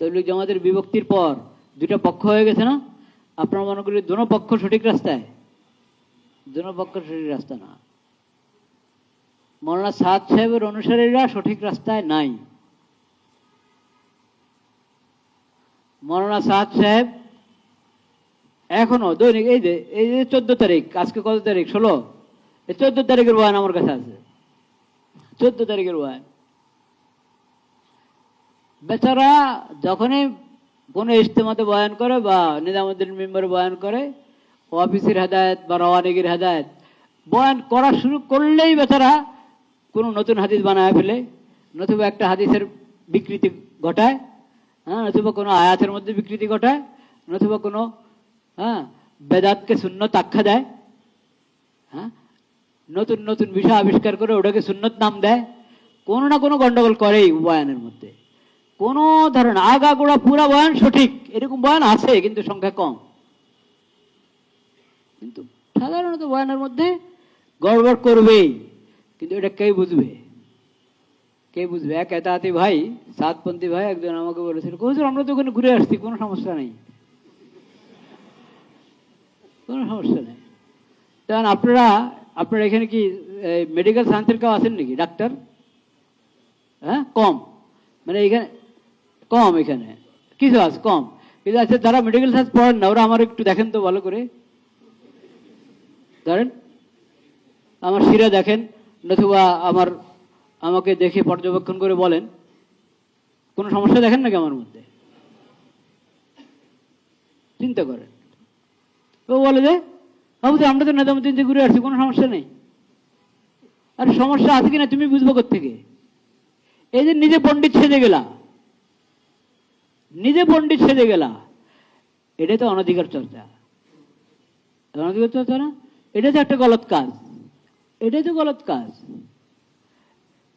তবলিগ জামাতের বিভক্তির পর দুইটা পক্ষ হয়ে গেছে না? আপনারা মনে করি দোনো পক্ষ সঠিক রাস্তায়? দোনো পক্ষ সঠিক রাস্তা না। মৌলানা সাদ সাহেবের অনুসারীরা সঠিক রাস্তায় নাই। মৌলানা সাদ সাহেব এখনও দৈনিক, এই যে এই যে চোদ্দ তারিখ, আজকে কত তারিখ? ষোলো? এই চোদ্দ তারিখের বয়ান আমার কাছে আছে। চোদ্দ তারিখের বয়ান। বেচারা যখনই কোনো ইজতেমাতে বয়ান করে বা নিজামুদ্দিন মেম্বারে বয়ান করে, অফিসের হেদায়ত বা রওয়ানিগির হেদায়ত, বয়ান করা শুরু করলেই বেচারা কোনো নতুন হাদিস বানায় ফেলে, নতুবা একটা হাদিসের বিকৃতি ঘটায় হ্যাঁ নতুবা কোনো আয়াতের মধ্যে বিকৃতি ঘটায়, নতুবা কোনো হ্যাঁ বেদাতকে শূন্য আখ্যা দেয় হ্যাঁ নতুন নতুন বিষয় আবিষ্কার করে ওটাকে সুন্নত নাম দেয়, কোনো না কোনো গন্ডগোল করেই বয়ানের মধ্যে। কোনো ধরনের আগাগোড়া পুরা বয়ান সঠিক, এরকম বয়ান আছে, কিন্তু সংখ্যা কম। কিন্তু সাধারণত বয়ানের মধ্যে গড়বড় করবেই, কিন্তু এটা কে বুঝবে? কে বুঝবে? এক এতাতি ভাই, সাতপন্থী ভাই একজন আমাকে বলেছিল হুজুর আমরা তো ওখানে ঘুরে আসছি, কোনো সমস্যা নেই। কোনো সমস্যা নেই। কারণ আপনারা আপনারা এখানে কি মেডিকেল সায়েন্সের কেউ আছেন নাকি? ডাক্তার? হ্যাঁ? কম। মানে এখানে কম এখানে। কিছু আছে কম। কিন্তু আচ্ছা যারা মেডিকেল সায়েন্স পড়েন না, ওরা আমার একটু দেখেন তো ভালো করে। ধরেন, আমার শিরা দেখেন, নতুবা আমার, আমাকে দেখে পর্যবেক্ষণ করে বলেন। কোনো সমস্যা দেখেন নাকি আমার মধ্যে? চিন্তা করেন। ও বলে যে, বাবু আমরা তো নেতামুদ্দিন থেকে ঘুরে আসছি, কোনো সমস্যা নেই। আর, সমস্যা আছে কিনা তুমি বুঝব থেকে এই যে নিজে পণ্ডিত সেজে গেলা নিজে পণ্ডিত সেজে গেলা। এটাই তো অনধিকার চর্চা। অনধিকার চর্চা না? এটা তো একটা গলত কাজ। এটাই তো গলত কাজ।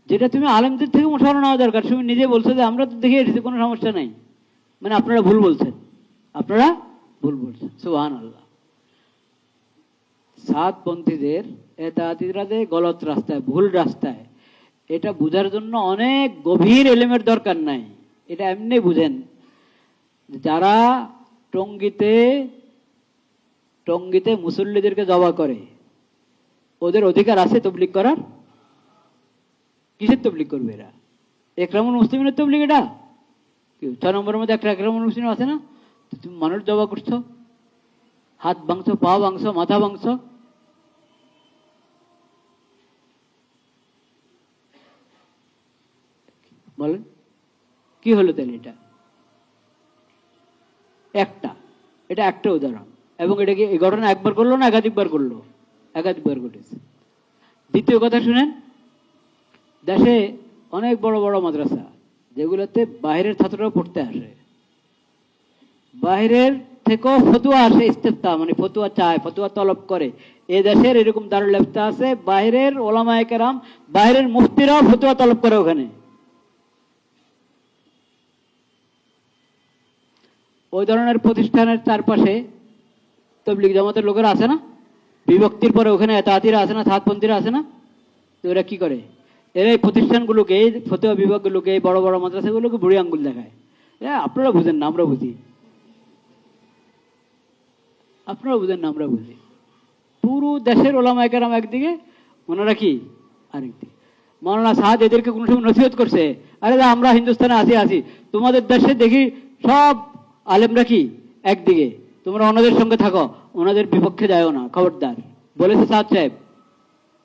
যেটা তুমি আলেমদের থেকে মশানো নেওয়া দরকার। তুমি নিজে বলছো যে, আমরা তো দেখে এসেছি, কোনো সমস্যা নেই। মানে আপনারা ভুল বলছেন। আপনারা ভুল বলছেন। সুহান আল্লাহ সাতপন্থীদের এতাতিরাদে গলত রাস্তায়, ভুল রাস্তায়। এটা বুঝার জন্য অনেক গভীর এলেমের দরকার নাই। এটা এমনি বুঝেন। যারা টঙ্গিতে টঙ্গিতে মুসল্লিদেরকে জবা করে, ওদের অধিকার আছে তবলিক করার? কিসের তবলিক করবে এরা? একরামুল মুসলিমের তবলিক এটা? ছয় নম্বরের মধ্যে একটা একরামুল মুসলিম আছে না? তুমি মানুষ জবা করছ? হাত ভাঙছো, পা ভাঙছো, মাথা ভাঙছো? বলেন, কি হলো তাহলে এটা? একটা। এটা একটা উদাহরণ। এবং এটাকে এই ঘটনা একবার করল না একাধিকবার করল? একাধিকবার ঘটেছে। দ্বিতীয় কথা শুনেন। দেশে অনেক বড় বড় মাদ্রাসা, যেগুলোতে বাইরের ছাত্ররা পড়তে আসে। বাইরের থেকেও ফতুয়া আসে ইস্তেফতা মানে ফতুয়া চায়, ফতুয়া তলব করে। এ দেশের এরকম দারুল ইফতা আছে বাইরের ওলামায়ে কেরাম বাইরের মুফতিরাও ফতুয়া তলব করে ওখানে। ওই ধরনের প্রতিষ্ঠানের চারপাশে তবলিগ জামাতের লোকেরা আছে না? বিভক্তির পরে ওখানে এতাতিরা আছে না সাতপন্থীরা আছে না? তো এরা কি করে? এরা এই প্রতিষ্ঠানগুলোকে, এই ফতুয়া বিভাগগুলোকে, এই বড় বড় মাদ্রাসাগুলোকে বুড়ি আঙ্গুল দেখায়। হ্যাঁ আপনারা বুঝেন না, আমরা বুঝি। আপনারা বুঝেন না, আমরা বুঝি। পুরো দেশের ওলামা একরাম একদিকে, ওনারা কি? আরেকদিকে। মৌলানা সাহাদ এদেরকে কোনো সময় নসিহত করছে? আরে আমরা হিন্দুস্তানে আছি আছি। তোমাদের দেশে দেখি সব আলেমরা কি? একদিকে, তোমরা ওনাদের সঙ্গে থাকো ওনাদের বিপক্ষে যাও না, খবরদার। বলেছে সাদ সাহেব।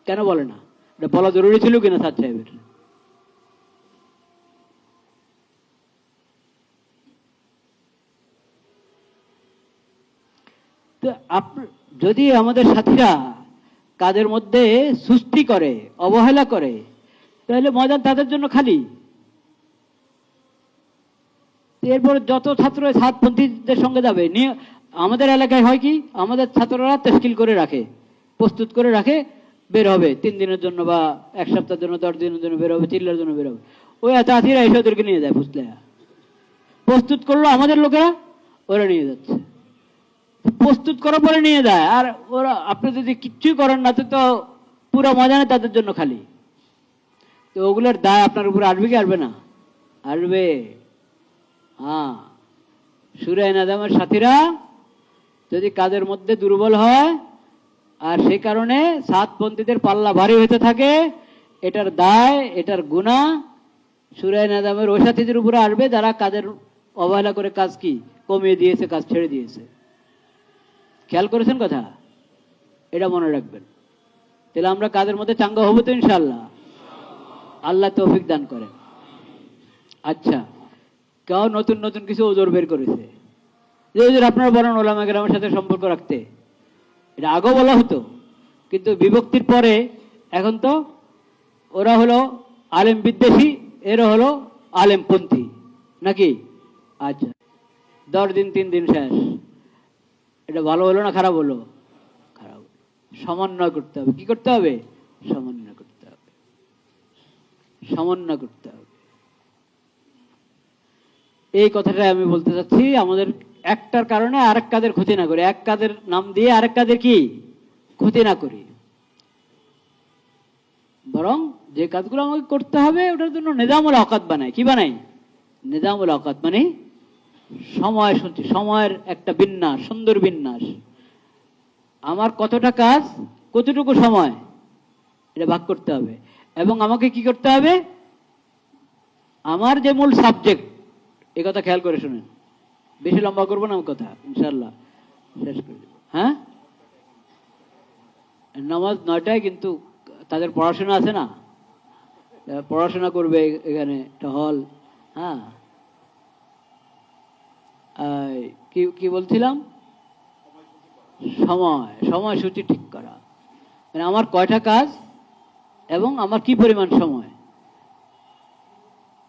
কেন বলে না? এটা বলা জরুরি ছিল কিনা সাদ সাহেবের? যদি আমাদের সাথীরা কাদের মধ্যে সুস্থি করে, অবহেলা করে, তাহলে ময়দান তাদের জন্য খালি। এরপর যত ছাত্র সাতপন্থীদের সঙ্গে যাবে, নিয়ে আমাদের এলাকায় হয় কি? আমাদের ছাত্ররা তেস্কিল করে রাখে, প্রস্তুত করে রাখে, বের হবে। তিন দিনের জন্য বা এক সপ্তাহের জন্য, দশ দিনের জন্য বের হবে, চিল্লার জন্য বের হবে। ওই চাষিরা এসে ওদেরকে নিয়ে যায় বুঝলে প্রস্তুত করল আমাদের লোকেরা, ওরা নিয়ে যাচ্ছে। প্রস্তুত করার পরে নিয়ে যায়। আর ওরা, আপনি যদি কিচ্ছুই করেন না তো পুরো ময়দানে তাদের জন্য খালি। তো ওগুলোর দায় আপনার উপরে আসবে কি, আসবে না? আসবে। হ্যাঁ। সুরে নাদামের সাথীরা যদি কাজের মধ্যে দুর্বল হয়, আর সেই কারণে সাতপন্থীদের পাল্লা ভারী হতে থাকে, এটার দায়, এটার গুণা সুরায় নাদামের ওই সাথীদের উপরে আসবে, যারা কাজের অবহেলা করে কাজ কি? কমিয়ে দিয়েছে, কাজ ছেড়ে দিয়েছে। খেয়াল করেছেন কথা? এটা মনে রাখবেন। তাহলে আমরা কাজের মধ্যে চাঙ্গা হব তো ইনশাল্লাহ আল্লাহ তৌফিক দান করেন। আচ্ছা। কেউ নতুন নতুন কিছু ওজোর বের করেছে। যে ওজোর আপনারা বলেন ওলামা গ্রামের সাথে সম্পর্ক রাখতে। এটা আগেও বলা হতো, কিন্তু বিভক্তির পরে এখন তো ওরা হলো আলেম বিদ্বেষী, এরা হলো আলেমপন্থী নাকি? আচ্ছা দশ দিন, তিন দিন শেষ। এটা ভালো হলো না খারাপ হলো? খারাপ। সমন্বয় করতে হবে। কি করতে হবে? সমন্বয় করতে হবে। সমন্বয় করতে হবে। এই কথাটা আমি বলতে চাচ্ছি, আমাদের একটার কারণে আরেক কাদের ক্ষতি না করি। এক কাদের নাম দিয়ে আরেক কাদের কি? ক্ষতি না করি। বরং যে কাজগুলো আমাকে করতে হবে, ওটার জন্য নিজামুল অকাত বানাই। কি বানাই? নিজামুল অকাত মানে সময় সময়ের একটা বিন্যাস, সুন্দর বিন্যাস। আমার কতটা কাজ, কতটুকু সময়, এটা ভাগ করতে হবে। এবং আমাকে কি করতে হবে? আমার যে মূল সাবজেক্ট এ কথা খেয়াল করে শুনেন। বেশি লম্বা করব না কথা ইনশাল্লাহ শেষ করে হ্যাঁ? নামাজ নয়টায় কিন্তু তাদের পড়াশোনা আছে না? পড়াশোনা করবে এখানে একটা হল। হ্যাঁ? কি কি বলছিলাম? সময়, সময়সূচি ঠিক করা। মানে আমার কয়টা কাজ এবং আমার কি পরিমাণ সময়?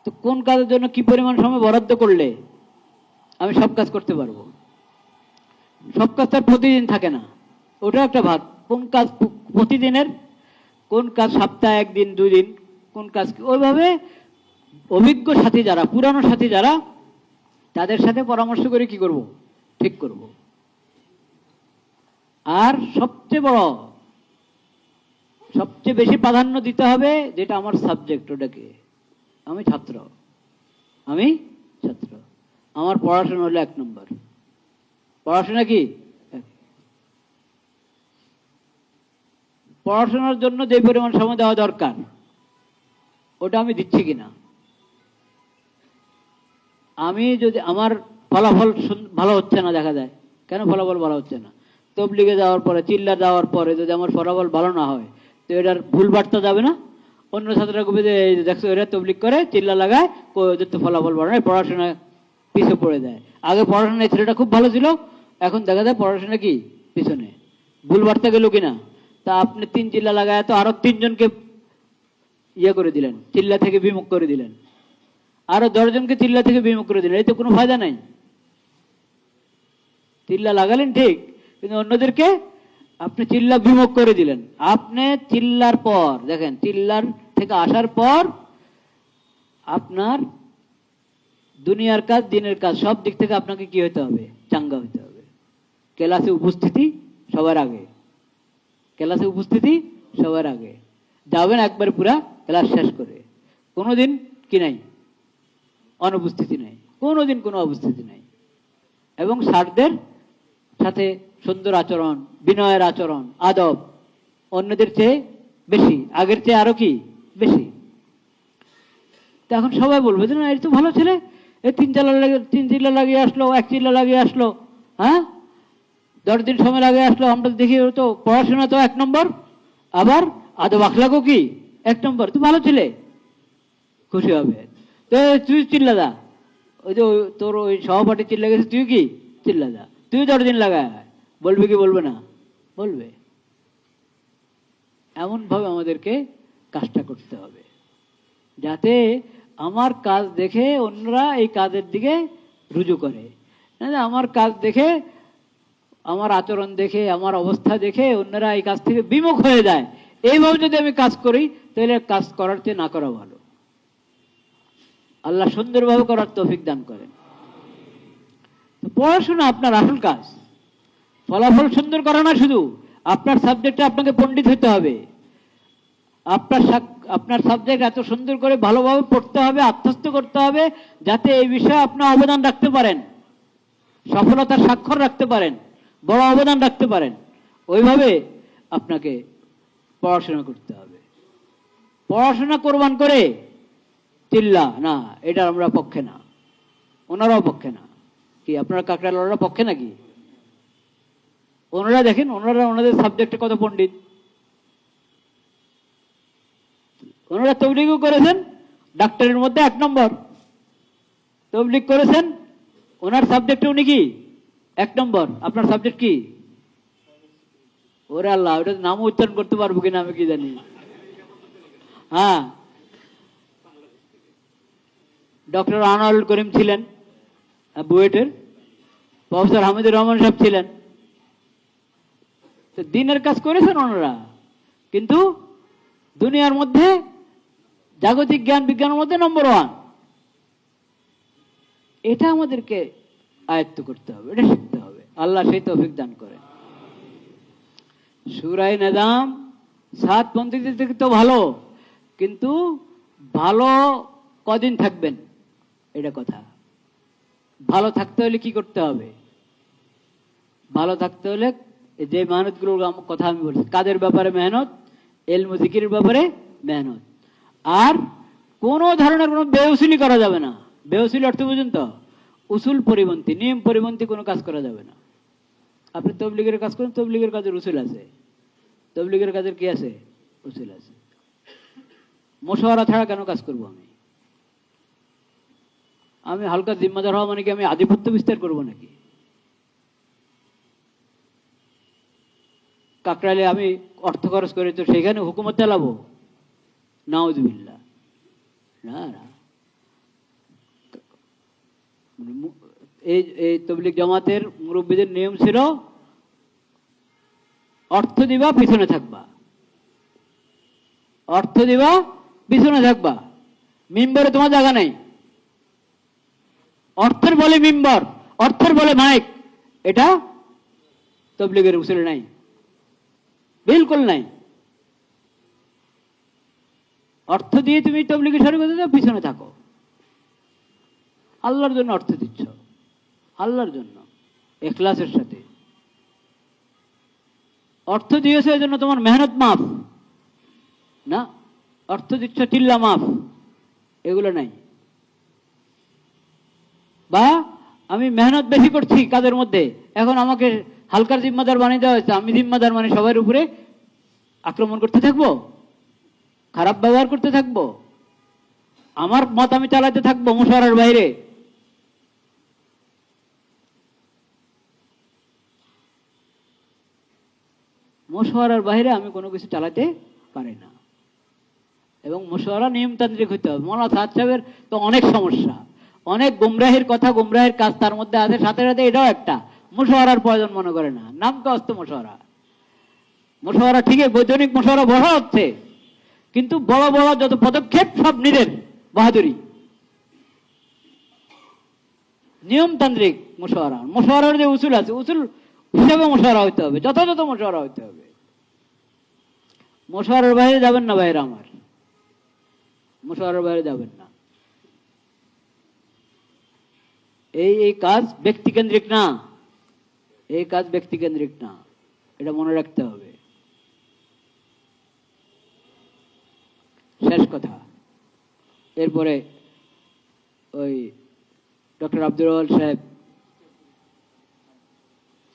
তো কোন কাজের জন্য কি পরিমাণ সময় বরাদ্দ করলে আমি সব কাজ করতে পারব? সব কাজ তার প্রতিদিন থাকে না। ওটাও একটা ভাগ। কোন কাজ প্রতিদিনের, কোন কাজ সপ্তাহে একদিন, দুই দিন, কোন কাজ ওইভাবে অভিজ্ঞ সাথী যারা, পুরানো সাথী যারা, তাদের সাথে পরামর্শ করে কি করব? ঠিক করব। আর সবচেয়ে বড়, সবচেয়ে বেশি প্রাধান্য দিতে হবে যেটা আমার সাবজেক্ট ওটাকে। আমি ছাত্র। আমি ছাত্র। আমার পড়াশোনা হলো এক নম্বর। পড়াশোনা কি? পড়াশোনার জন্য যে পরিমাণ সময় দেওয়া দরকার, ওটা আমি দিচ্ছি কিনা? আমি যদি আমার ফলাফল ভালো হচ্ছে না দেখা যায়। কেন ফলাফল ভালো হচ্ছে না? তবলিগে যাওয়ার পরে চিল্লা যাওয়ার পরে যদি আমার ফলাফল ভালো না হয়, তো এটার ভুল বার্তা যাবে না? অন্য ছাত্ররা যে দেখছ, এরা তবলিগ করে, চিল্লা লাগায় ওদের তো ফলাফল নয় পড়াশোনায় পিছু পড়ে দেয় আগে পড়াশোনায় ছেলেটা খুব ভালো ছিল, এখন দেখা যায় পড়াশোনা কি? পিছনে। ভুল বার্তা গেল কিনা? তা আপনি তিন চিল্লা লাগায় তো আরও তিনজনকে ইয়ে করে দিলেন, চিল্লা থেকে বিমুখ করে দিলেন। আরও দশজনকে চিল্লা থেকে বিমুখ করে দিলেন এই তো কোনো ফায়দা নাই। চিল্লা লাগালেন ঠিক, কিন্তু অন্যদেরকে আপনি চিল্লা বিমুখ করে দিলেন। আপনি চিল্লার পর, দেখেন, চিল্লার থেকে আসার পর আপনার দুনিয়ার কাজ, দিনের কাজ, সব দিক থেকে আপনাকে কি হতে হবে? চাঙ্গা হতে হবে। ক্লাসে উপস্থিতি সবার আগে। ক্লাসে উপস্থিতি সবার আগে। যাবেন একবার পুরা ক্লাস শেষ করে। কোনোদিন কি নাই? অনুপস্থিতি নাই। কোনোদিন কোনো অবস্থিতি নাই। এবং স্যারদের সাথে সুন্দর আচরণ, বিনয়ের আচরণ, আদব। অন্যদের চেয়ে বেশি। আগের চেয়ে আরও কি? বেশি। এখন সবাই বলবে যে, না এই তো ভালো ছেলে। এই তিন চালা লাগে তিন চিল্লা লাগিয়ে আসলো, এক চিল্লা লাগিয়ে আসলো। হ্যাঁ? দশ দিন সময় লাগে আসলো, আমরা দেখি তো পড়াশোনা তো এক নম্বর। আবার আদব আখলাগো কি? এক নম্বর। তুই ভালো ছেলে। খুশি হবে। তো তুই চিল্লা দা। ওই যে তোর ওই সহপাঠী চিল্লা গেছে, তুই কি? চিল্লা দা। তুই দশ দিন লাগায় বলবে কি বলবে না? বলবে। এমন ভাবে আমাদেরকে কাজটা করতে হবে। যাতে আমার কাজ দেখে অন্যরা এই কাজের দিকে রুজু করে। আমার কাজ দেখে, আমার আচরণ দেখে, আমার অবস্থা দেখে অন্যরা এই কাজ থেকে বিমুখ হয়ে যায়। এইভাবে যদি আমি কাজ করি, তাহলে কাজ করার চেয়ে না করা ভালো। আল্লাহ সুন্দরভাবে করার তৌফিক দান করেন। পড়াশোনা আপনার আসল কাজ। ফলাফল সুন্দর করা না শুধু, আপনার সাবজেক্টে আপনাকে পণ্ডিত হতে হবে। আপনার আপনার সাবজেক্ট এত সুন্দর করে ভালোভাবে পড়তে হবে, আত্মস্থ করতে হবে, যাতে এই বিষয়ে আপনি অবদান রাখতে পারেন। সফলতার স্বাক্ষর রাখতে পারেন, বড় অবদান রাখতে পারেন। ওইভাবে আপনাকে পড়াশোনা করতে হবে। পড়াশোনা করবান করে, চিল্লা, না, এটা আমরা পক্ষে না। ওনারাও পক্ষে না। কি, আপনার আপনারা কাকড়ালারা পক্ষে নাকি? ওনারা দেখেন, ওনারা ওনাদের সাবজেক্টে কত পণ্ডিত। ওনারা তবলিগও করেছেন, ডাক্তারের মধ্যে এক নম্বর। তবলিগ করেছেন, ওনার সাবজেক্টে উনি কি? এক নম্বর। আপনার সাবজেক্ট কি? ওরে আল্লাহ ওটা নাম উচ্চারণ করতে পারব কিনা আমি কি জানি। হ্যাঁ। ডক্টর আনোয়ার করিম ছিলেন, বুয়েটের। প্রফেসর হামিদুর রহমান সাহেব ছিলেন। দিনের কাজ করেছেন ওনারা। কিন্তু দুনিয়ার মধ্যে জাগতিক জ্ঞান বিজ্ঞানের মধ্যে নম্বর ওয়ান এটা আমাদেরকে আয়ত্ত করতে হবে, এটা শিখতে হবে। আল্লাহ সেই তৌফিক দান করে সুরাই নেদাম সাত পন্থীদের থেকে তো ভালো, কিন্তু ভালো কদিন থাকবেন? এটা কথা। ভালো থাকতে হলে কি করতে হবে? ভালো থাকতে হলে যে মেহনতগুলোর আম- কথা আমি বলছি, কাদের ব্যাপারে মেহনত? এলম জিকিরের ব্যাপারে মেহনত। আর কোনো ধরনের কোনো বেউসুলি করা যাবে না। বেউসুলি অর্থ বুঝুন তো? উসুল পরিপন্থী নিয়ম পরিপন্থী কোনো কাজ করা যাবে না। আপনি তবলিগের কাজ করেন, তবলিগের কাজের উসুল আছে। তবলিগের কাজের কি আছে? উসুল আছে। মশওয়ারা ছাড়া কেন কাজ করব আমি? আমি হালকা জিম্মাদার হওয়া মানে কি আমি আধিপত্য বিস্তার করব নাকি? কাকরালে আমি অর্থ খরচ করে তো সেখানে হুকুমত চালাবো? নাউজুবিল্লাহ। না এই তবলিক জামাতের মুরব্বীদের নিয়ম ছিল, অর্থ দিবা, পিছনে থাকবা। অর্থ দিবা, পিছনে থাকবা। মিম্বরে তোমার জায়গা নেই। অর্থের বলে মিম্বর, অর্থের বলে মাইক। এটা তবলিগের উসুল নাই। বিলকুল নাই। অর্থ দিয়ে তুমি তবলিগে শুরু করতে দাও, পিছনে থাকো। আল্লাহর জন্য অর্থ দিচ্ছ। আল্লাহর জন্য, এখলাসের সাথে। অর্থ দিয়েছে, এই জন্য তোমার মেহনত মাফ। না, অর্থ দিচ্ছ, টিল্লা মাফ। এগুলো নাই। বা, আমি মেহনত বেশি করছি কাজের মধ্যে? এখন আমাকে হালকার জিম্মাদার বানিয়ে দেওয়া হয়েছে, আমি জিম্মাদার মানে সবার উপরে আক্রমণ করতে থাকব? খারাপ ব্যবহার করতে থাকব? আমার মত আমি চালাতে থাকব মুশারার বাইরে? মশওয়ারার বাইরে আমি কোনো কিছু চালাতে পারি না। এবং মশওয়ারা নিয়মতান্ত্রিক হতে হবে। মৌলানা সাদ সাহেবের তো অনেক সমস্যা। অনেক গুমরাহির কথা, গুমরাহের কাজ তার মধ্যে আছে, সাথে সাথে এটাও একটা। মশওয়ারার প্রয়োজন মনে করে না। নাম তো অস্ত মশওয়ারা। মশওয়ারা ঠিকই বৈজ্ঞানিক মশওয়ারা বড় হচ্ছে। কিন্তু বড় বড় যত পদক্ষেপ সব নিজের বাহাদুরি। নিয়মতান্ত্রিক মশওয়ারা। মশওয়ারার যে উসুল আছে, উসুল হিসাবে মশওয়ারা হইতে হবে, যথাযথ মশওয়ারা হইতে হবে। মশওয়ারার বাইরে যাবেন না বাইরে আমার। মশওয়ারার বাইরে যাবেন না। এই এই কাজ ব্যক্তিকেন্দ্রিক না। এই কাজ ব্যক্তিকেন্দ্রিক না, এটা মনে রাখতে হবে। শেষ কথা। এরপরে ওই ডক্টর আব্দুল সাহেব,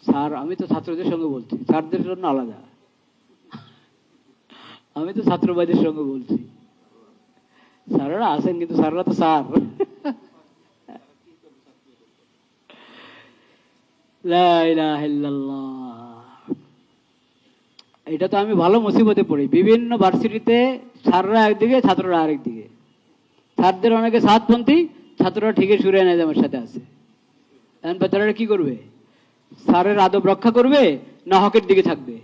স্যার, আমি তো ছাত্রদের সঙ্গে বলছি, স্যারদের জন্য আলাদা। আমি তো ছাত্রবাদের সঙ্গে বলছি। স্যাররা আছেন কিন্তু স্যাররা তো স্যার। এটা তো আমি ভালো মুসিবতে পড়ি। বিভিন্ন ভার্সিটিতে স্যাররা একদিকে, ছাত্ররা আরেক দিকে স্যারদের অনেকে সাতপন্থী, ছাত্ররা ঠিকই সুরে নেজামের সাথে আছে। এখন কি করবে? স্যারের আদব রক্ষা করবে, না হকের দিকে থাকবে।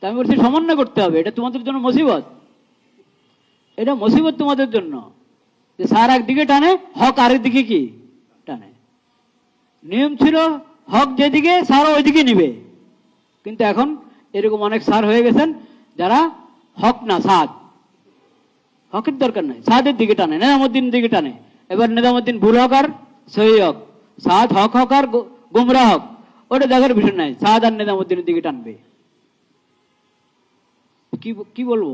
তা আমি বলছি, সমন্বয় করতে হবে। এটা তোমাদের জন্য মুসিবত। এটা মুসিবত তোমাদের জন্য। যে স্যার একদিকে টানে, হক আরেক দিকে কি? টানে। নিয়ম ছিল হক যেদিকে সার ওইদিকে নিবে। কিন্তু এখন এরকম অনেক সার হয়ে গেছেন যারা হক না, সাদ। হকের দরকার নাই। সাদের দিকে টানে, নেজামুদ্দিন দিকে টানে। এবার নেজামুদ্দিন ভুল হক আর সহি হক। সাদ হক হক আর গুমরা হক। ওটা দেখার বিষয় নাই। সাদ আর নেজামুদ্দিনের দিকে টানবে। কি কি বলব?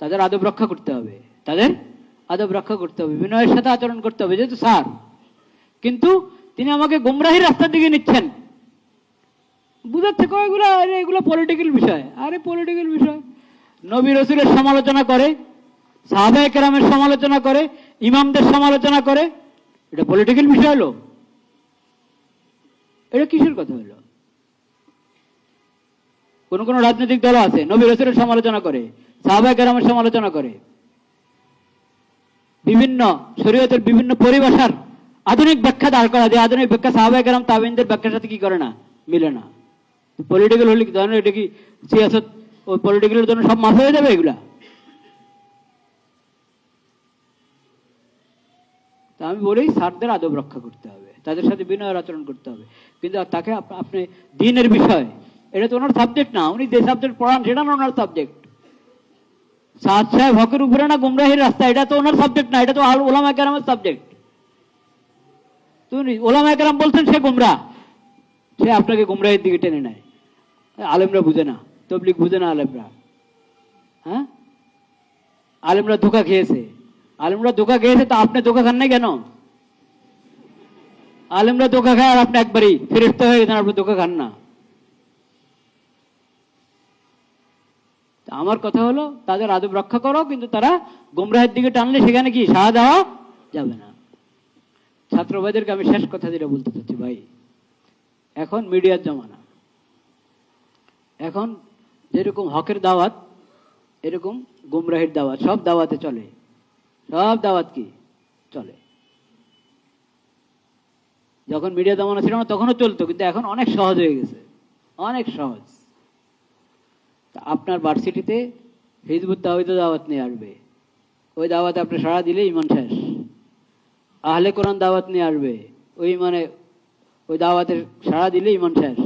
তাদের আদব রক্ষা করতে হবে। তাদের আদব রক্ষা করতে হবে। বিনয়ের সাথে আচরণ করতে হবে, যেহেতু সার কিন্তু তিনি আমাকে গুমরাহির রাস্তার দিকে নিচ্ছেন। বুঝাচ্ছে কয় এগুলো? আরে এগুলো পলিটিক্যাল বিষয়। আরে পলিটিক্যাল বিষয়। নবী রসুলের সমালোচনা করে, সাহাবায়ে কেরামের সমালোচনা করে, ইমামদের সমালোচনা করে। এটা পলিটিক্যাল বিষয় হলো? এটা কিসের কথা হলো? কোন কোন রাজনৈতিক দল আছে, নবী রসুলের সমালোচনা করে, সাহাবায়ে কেরামের সমালোচনা করে। বিভিন্ন শরীয়তের বিভিন্ন পরিভাষার আধুনিক ব্যাখ্যা দাঁড় করা যায় আধুনিক ব্যাখ্যা সাহাবায়ে কেরাম তাবিনদের ব্যাখ্যার সাথে কি করে না? মিলে না। পলিটিক্যাল হলে কি ধরেন এটা কি সিয়াসত ওই পলিটিক্যালের জন্য সব মাফ হয়ে যাবে এগুলা? তা আমি বলি স্যারদের আদব রক্ষা করতে হবে, তাদের সাথে বিনয়ের আচরণ করতে হবে। কিন্তু তাকে আপনি দিনের বিষয়, এটা তো ওনার সাবজেক্ট না, উনি যে সাবজেক্ট পড়ান সেটা না ওনার সাবজেক্ট সাদ সাহেব হকের উপরে না গুমরাহির রাস্তা, এটা তো ওনার সাবজেক্ট না, এটা তো আল ওলামা কেরামের সাবজেক্ট তুমি ওলামা কেরাম বলছেন, সে গুমরা। সে আপনাকে গুমরাহির দিকে টেনে নেয়। আলেমরা বুঝে না তবলিক বুঝে না আলেমরা। হ্যাঁ? আলেমরা ধোকা খেয়েছে। আলেমরা ধোকা খেয়েছে, তো আপনি ধোকা খান নাই কেন? আলেমরা ধোকা খায় আর আপনি একবারই ফেরত হয়ে গেছেন, আপনি ধোকা খান না। আমার কথা হলো, তাদের আদব রক্ষা করো, কিন্তু তারা গুমরাহের দিকে টানলে সেখানে কি সাহা দেওয়া যাবে না। ছাত্র ভাইদেরকে আমি শেষ কথা যেটা বলতে চাচ্ছি ভাই, এখন মিডিয়ার জমানা। এখন যেরকম হকের দাওয়াত, এরকম গুমরাহির দাওয়াত, সব দাওয়াতে চলে। সব দাওয়াত কি? চলে। যখন মিডিয়া জমানা ছিল না, তখনও চলতো, কিন্তু এখন অনেক সহজ হয়ে গেছে। অনেক সহজ। তা আপনার ভার্সিটিতে হিজবুত দাওয়াত নিয়ে আসবে। ওই দাওয়াতে আপনি সাড়া দিলে ইমান শেষ। আহলে কোরআন দাওয়াত নিয়ে আসবে। ওই মানে ওই দাওয়াতের সাড়া দিলে ইমান শেষ।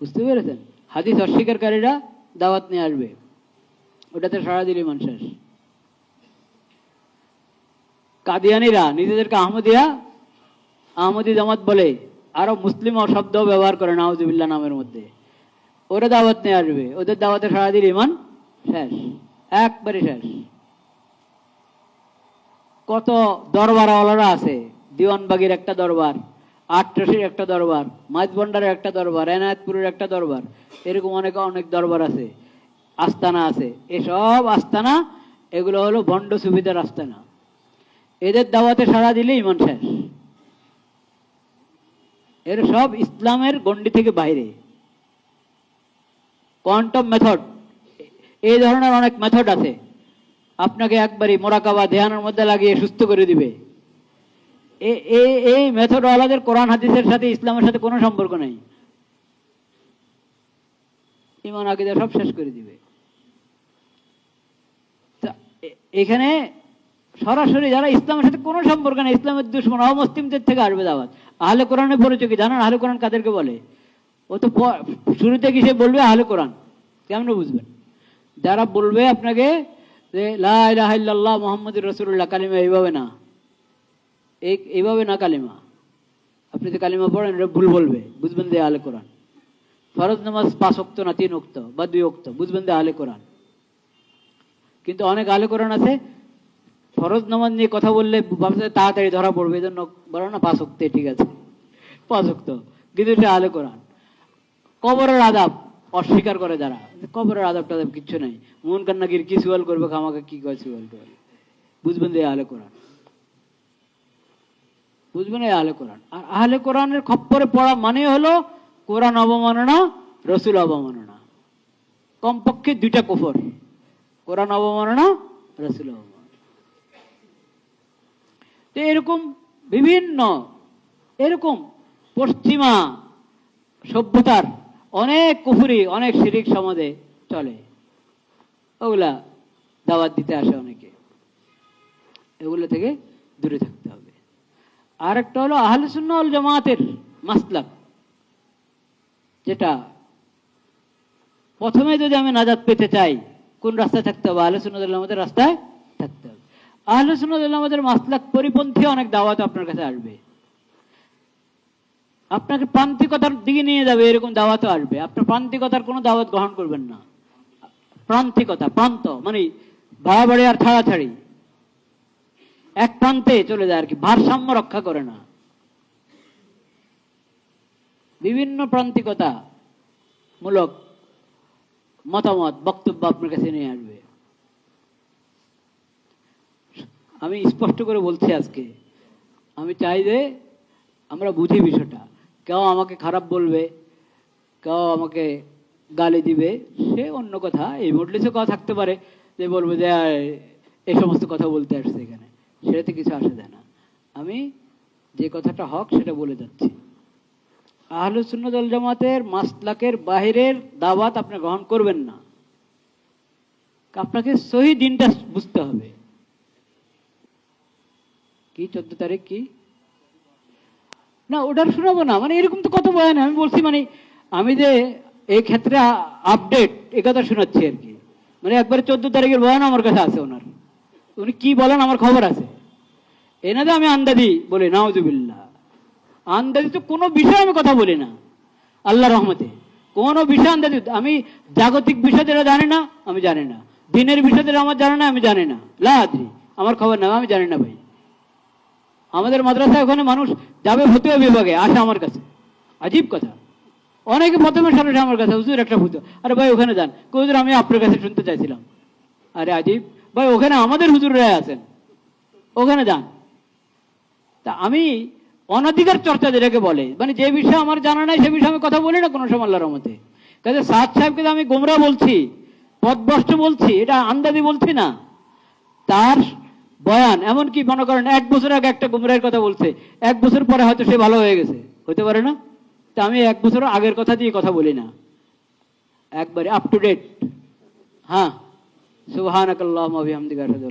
বুঝতে পেরেছেন? হাদিস অস্বীকারীরা দাওয়াত নিয়ে আসবে। ওটাতে সাড়া দিলে ইমান শেষ। কাদিয়ানিরা, নিজেদেরকে আহমদিয়া, আহমদি জামাত বলে আরও মুসলিম শব্দ ব্যবহার করে নাউজুবিল্লাহ নামের মধ্যে। ওরা দাওয়াত নিয়ে আসবে। ওদের দাওয়াতে সারা দিলে ইমান শেষ। একবারে শেষ। কত দরবারওয়ালারা আছে? দিওয়ানবাগির একটা দরবার আটরশির একটা দরবার মাঝবন্ডারের একটা দরবার, এনায়তপুরের একটা দরবার, এরকম অনেক অনেক দরবার আছে, আস্তানা আছে। এসব আস্তানা, এগুলো হলো ভণ্ড সুবিধার আস্তানা। এদের দাওয়াতে সাড়া দিলে ইমান শেষ। এর সব ইসলামের গণ্ডি থেকে বাইরে। কোয়ান্টাম মেথড এই ধরনের অনেক মেথড আছে। আপনাকে একবারই মোরাকাবা ধ্যানের মধ্যে লাগিয়ে সুস্থ করে দিবে। এ- এ- এই মেথড ওয়ালাদের কোরআন হাদিসের সাথে ইসলামের সাথে কোনো সম্পর্ক নেই। ইমান আকিদা সব শেষ করে দিবে। এখানে সরাসরি যারা ইসলামের সাথে কোনো সম্পর্ক নেই, ইসলামের দুশ্মন, অমুসলিমদের থেকে আসবে দাওয়াত। আহলে কোরআনের পরিচয় কি? জানেন আহলে কোরআন কাদেরকে বলে? ও তো শুরুতে কি সে বলবে? আহলে কোরআন। কেমন বুঝবেন? যারা বলবে আপনাকে ইলাহা ইল্লাল্লাহ কালিমা এইভাবে না। এই এইভাবে না কালিমা। আপনি যে কালিমা পড়েন, এটা ভুল বলবে। বুঝবেন যে আহলে কোরআন। ফরজ নামাজ পাঁচ অক্ত না, তিন অক্ত বা দুই অক্ত বুঝবেন যে আহলে কোরআন। কিন্তু অনেক আলে কোরআন আছে, ফরজ নামাজ নিয়ে কথা বললে ভাবছে তাড়াতাড়ি ধরা পড়বে এই বলো না, পাঁচ অক্তে ঠিক আছে। পাঁচ অক্ত কিন্তু আহলে কোরআন। কবরের আদাব। অস্বীকার করে যারা। কবরের আদাব টাদাব কিচ্ছু নাই। মন কান্নাগির কি সুয়াল করবে, আমাকে কি কয় সুয়াল করবে বুঝবেন যে আহলে কোরআন। বুঝবেন এই আহলে কোরআন। আর আহলে কোরআনের খপ্পরে পড়া মানে হলো কোরআন অবমাননা, রসুল অবমাননা। কমপক্ষে দুইটা কুফর। কোরআন অবমাননা, রসুল অবমাননা। তো এরকম বিভিন্ন, এরকম পশ্চিমা সভ্যতার অনেক কুফুরি, অনেক শিরিক সমাজে চলে। ওগুলা দাওয়াত দিতে আসে অনেকে। এগুলো থেকে দূরে থাকতে হবে। আর একটা হলো আহলে সুন্নাহ ওয়াল জামাতের মাসলাক যেটা প্রথমে যদি আমি নাজাদ পেতে চাই, কোন রাস্তায় থাকতে হবে? আহলে রাস্তায় থাকতে হবে। আহলে সুন্নাতুল মাসলাক পরিপন্থী অনেক দাওয়াত আপনার কাছে আসবে। আপনাকে প্রান্তিকতার দিকে নিয়ে যাবে, এরকম দাওয়াতও আসবে। আপনার প্রান্তিকতার কোনো দাওয়াত গ্রহণ করবেন না। প্রান্তিকতা, প্রান্ত মানে বাড়াবাড়ি আর ছাড়াছাড়ি। এক প্রান্তে চলে যায় আর কি, ভারসাম্য রক্ষা করে না। বিভিন্ন প্রান্তিকতা মূলক মতামত, বক্তব্য আপনার কাছে নিয়ে আসবে। আমি স্পষ্ট করে বলছি আজকে, আমি চাই যে আমরা বুঝি বিষয়টা। কেউ আমাকে খারাপ বলবে, কেউ আমাকে গালি দিবে, সে অন্য কথা। এই মডলিসে কথা থাকতে পারে, যে বলবে যে এই সমস্ত কথা বলতে আসছে এখানে। সেটাতে কিছু আসে যায় না। আমি যে কথাটা হক, সেটা বলে যাচ্ছি। আহলু সুন্নাত ওয়াল জামাতের মাসলাকের বাহিরের দাওয়াত আপনি গ্রহণ করবেন না। আপনাকে সহি দিনটা বুঝতে হবে। কি, চোদ্দ তারিখ কি? না ওটার শোনাবো না। মানে এরকম তো কত বয়ান আমি বলছি মানে আমি যে এই ক্ষেত্রে আপডেট এ কথা শোনাচ্ছি আর কি। মানে একবারে চোদ্দ তারিখের বয়ান আমার কাছে আছে ওনার। উনি কি বলেন আমার খবর আছে। এনাদের আমি আন্দাজি বলি, নাউজুবিল্লাহ। আন্দাজি তো কোনো বিষয়ে আমি কথা বলি না আল্লাহ রহমতে। কোনো বিষয় আন্দাজি, আমি জাগতিক বিষয় যেটা জানি না, আমি জানি না। দিনের বিষয় যেটা আমার জানে না, আমি জানি না। লাদ্রি আমার খবর না, আমি জানি না ভাই। আমাদের মাদ্রাসায় ওখানে মানুষ যাবে ভূতীয় বিভাগে, আসে আমার কাছে। আজীব কথা। অনেকে প্রথমে সামনে আমার কাছে, হুজুর, একটা ভূত। আরে ভাই, ওখানে যান। হুজুর, আমি আপনার কাছে শুনতে চাইছিলাম। আরে আজীব। ভাই, ওখানে আমাদের হুজুররাই আছেন। ওখানে যান। তা আমি অনধিকার চর্চা যেটাকে বলে মানে যে বিষয়ে আমার জানা নাই সে বিষয়ে আমি কথা বলি না কোনো সময় আল্লাহর মতে কাজে সাদ সাহেবকে আমি গোমরা বলছি, পদভ্রষ্ট বলছি, এটা আন্দাজি বলছি না। তার বয়ান, এমনকি মনে করেন এক বছর আগে একটা গুমরাহের কথা বলছে, এক বছর পরে হয়তো সে ভালো হয়ে গেছে হতে পারে না? তা আমি এক বছর আগের কথা দিয়ে কথা বলি না। একবারে আপ টু ডেট হ্যাঁ। সুবহানাকাল্লাহুম্মা ওয়া বিহামদিকা, আশহাদু